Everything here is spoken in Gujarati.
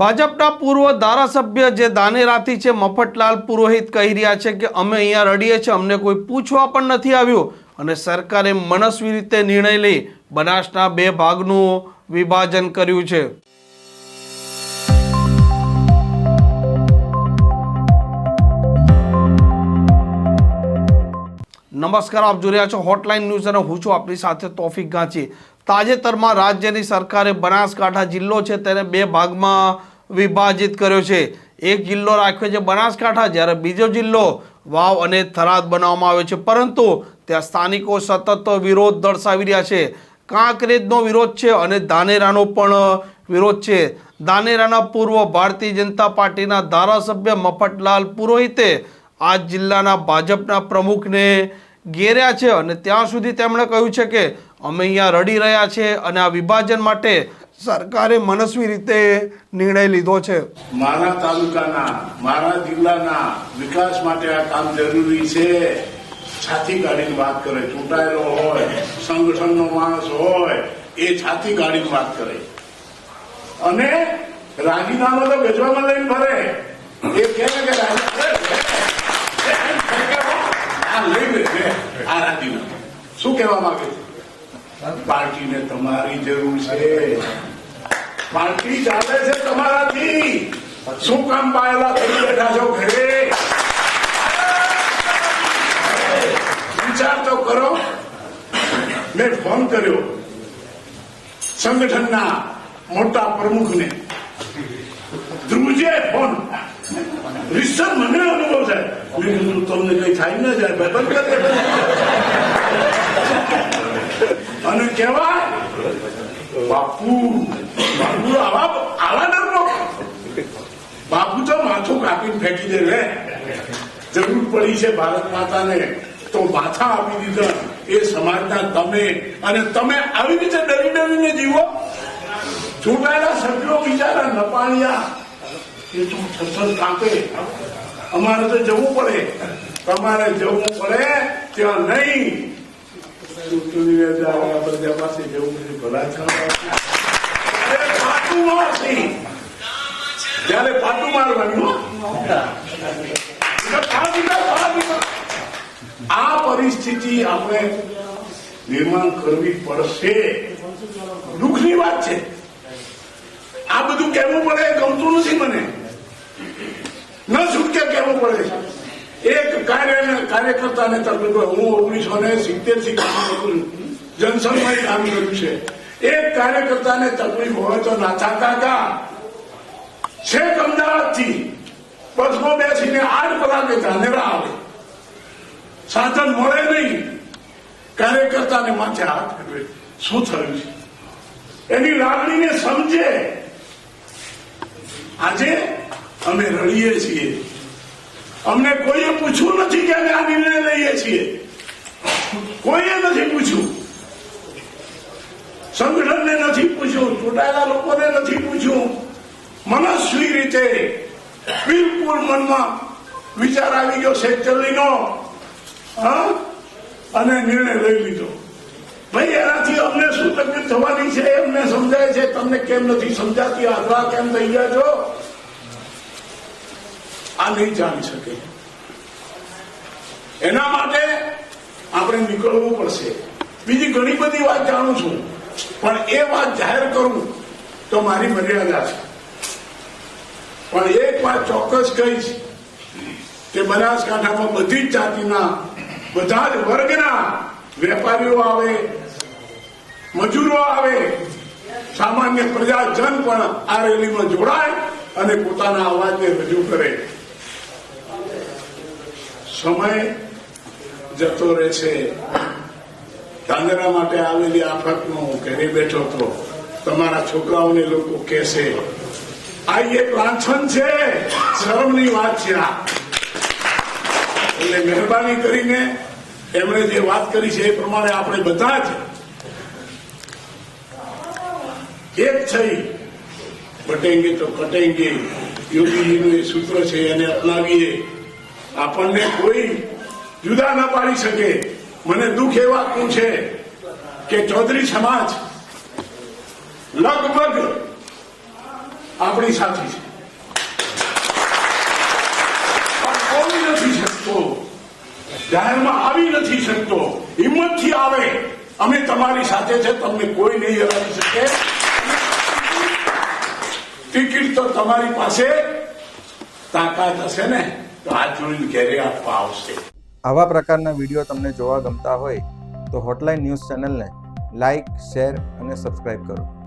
ભાજપના પૂર્વ ધારાસભ્ય જે દાનેરાથી છે, મફતલાલ પુરોહિત કહી રહ્યા છે કે, અમે અહીંયા રડીએ છીએ, અમને કોઈ પૂછવા પણ નથી આવ્યું. અને સરકારે મનસ્વી રીતે નિર્ણય લઈ બનાસના બે ભાગનું વિભાજન કર્યું છે. નમસ્કાર, આપ જોઈ રહ્યા છો હોટલાઇન ન્યૂઝ અને હું છું આપની સાથે તોફિક ગાંચી. તાજેતરમાં રાજ્યની સરકારે બનાસકાંઠા જિલ્લો છે, તેને બે ભાગમાં વિભાજિત કર્યો છે. એક જિલ્લો રાખ્યો છે બનાસકાંઠા, જ્યારે બીજો જિલ્લો વાવ અને થરાદ બનાવવામાં આવ્યો છે. પરંતુ ત્યાં સ્થાનિકો સતત વિરોધ દર્શાવી રહ્યા છે. કાંકરેજનો વિરોધ છે અને ધાનેરાનો પણ વિરોધ છે. ધાનેરાના પૂર્વ ભારતીય જનતા પાર્ટીના ધારાસભ્ય મફતલાલ પુરોહિતે આ જિલ્લાના ભાજપના પ્રમુખને ઘેર્યા છે અને ત્યાં સુધી તેમણે કહ્યું છે કે અમે અહીંયા રડી રહ્યા છે અને આ વિભાજન માટે સરકારે મનસ્વી રીતે નિર્ણય લીધો છે. મારા તાલુકાના, મારા જિલ્લાના વિકાસ માટે આ કામ જરૂરી છે. છાતી કાઢીને વાત કરે, ચૂંટાયેલો હોય, સંગઠનનો માણસ હોય, એ છાતી કાઢીને વાત કરે. અને રાજીનામા તો ગજવામાં લઈને ફરે એ કહે કે આ લઈ આ રાજીનામું. શું કહેવા માંગે છે? પાર્ટીને તમારી જરૂર છે. પાર્ટી ચાલે છે તમારાથી. શું કામ પાયેલા થઈ બેઠા છો ઘરે? વિચાર તો કરો. મેં ફોન કર્યો સંગઠનના મોટા પ્રમુખને. ધ્રુજે ફોન. રિસર મને અનુભવ થાય. મેં તમને કઈ થાય ન જાય બંધ કરી અને બાપુ બાપુ આવા આવા ડરનો બાપુ તો માથું ફેંકી દે ને જરૂર પડી છે ભારત માતાને, તો માથા આપી દીધા. એ સમાજના તમે અને તમે આવી રીતે ડરી ડરીને જીવો. ચૂંટાયેલા સભ્યો બિચારા નપાણિયા. એ તો થરથર કાપે અમારે તો જવું પડે. તમારે જવું પડે, ત્યાં નહીં. બધા પાસે જવું પડે ભલા મારથી. જ્યારે ફાટું મારવાનું. આ પરિસ્થિતિ આપણે નિર્માણ કરવી પડશે. દુઃખની વાત છે. આ બધું કહેવું પડે, ગમતું નથી મને. ન છૂટકે કહેવું પડે એક કાર્ય કાર્યકર્તાને તકલીફ હું ઓગણીસો ને સિત્તેરથી. જનસંઘમાં કામ કર્યું છે. એક કાર્યકર્તાને તકલીફ હોય તો નાથા કાકા. છેક અમદાવાદથી બસમાં બેસીને આઠ કલાકે ધાનેરા આવે. સાધન મળે નહીં. કાર્યકર્તાને માથે હાથ ફેરવે. શું થયું છે? એની લાગણીને સમજે. આજે અમે રડીએ છીએ. અમને કોઈએ પૂછ્યું નથી કે અમે આ નિર્ણય લઈએ છીએ. કોઈએ નથી પૂછ્યું. સંગઠનને નથી પૂછ્યું. ચૂંટાયેલા લોકોને નથી પૂછ્યું. મનસ્વી રીતે બિલકુલ મનમાં વિચાર આવી ગયો શેતચલ્લીનો હા? અને નિર્ણય લઈ લીધો. ભાઈ, એનાથી અમને શું તકલીફ થવાની છે? એમને સમજાય છે. તમને કેમ નથી સમજાતી? આગ્રહ કેમ થઈ ગયા છો? આ નહીં જાણી શકે. એના માટે આપણે નીકળવું પડશે. બીજી ઘણી બધી વાત જાણું છું. પણ એ વાત જાહેર કરું તો મારી મર્યાદા છે. પણ એક વાત ચોક્કસ કહીશ કે બનાસકાંઠામાં બધી જ જાતિના, બધા જ વર્ગના વેપારીઓ આવે, મજૂરો આવે. સામાન્ય પ્રજાજન પણ આ રેલીમાં જોડાય અને પોતાના અવાજને રજૂ કરે. સમય જતો રહે છે. ધાંગરા માટે આવેલી આફતનો હું ઘરે બેઠો હતો. તમારા છોકરાઓને લોકો કહેશે આ એક લાંછન છે. શરમની વાત છે આ. એટલે મહેરબાની કરીને એમણે જે વાત કરી છે એ પ્રમાણે આપણે બધા જ એક થઈ. બટેંગે તો કટેંગે. યોગીજીનું એ સૂત્ર છે, એને અપનાવીએ. આપણને કોઈ જુદા ના પાડી શકે. મને દુઃખ એ વાતનું છે કે ચૌધરી સમાજ લગભગ આપણી સાથે છે. પણ કોઈ નથી શકતો. જાહેરમાં આવી નથી શકતો. હિંમતથી આવે. અમે તમારી સાથે છે, તમને કોઈ નહીં હરાવી શકે. ટિકિટ તો તમારી પાસે. તાકાત હશે ને, તો હાથ જોડીને ઘેરે આપવા આવશે. આવા પ્રકારના વીડિયો તમને જોવા ગમતા હોય, તો હોટલાઇન ન્યૂઝ ચેનલને લાઇક શેર અને સબસ્ક્રાઇબ કરો.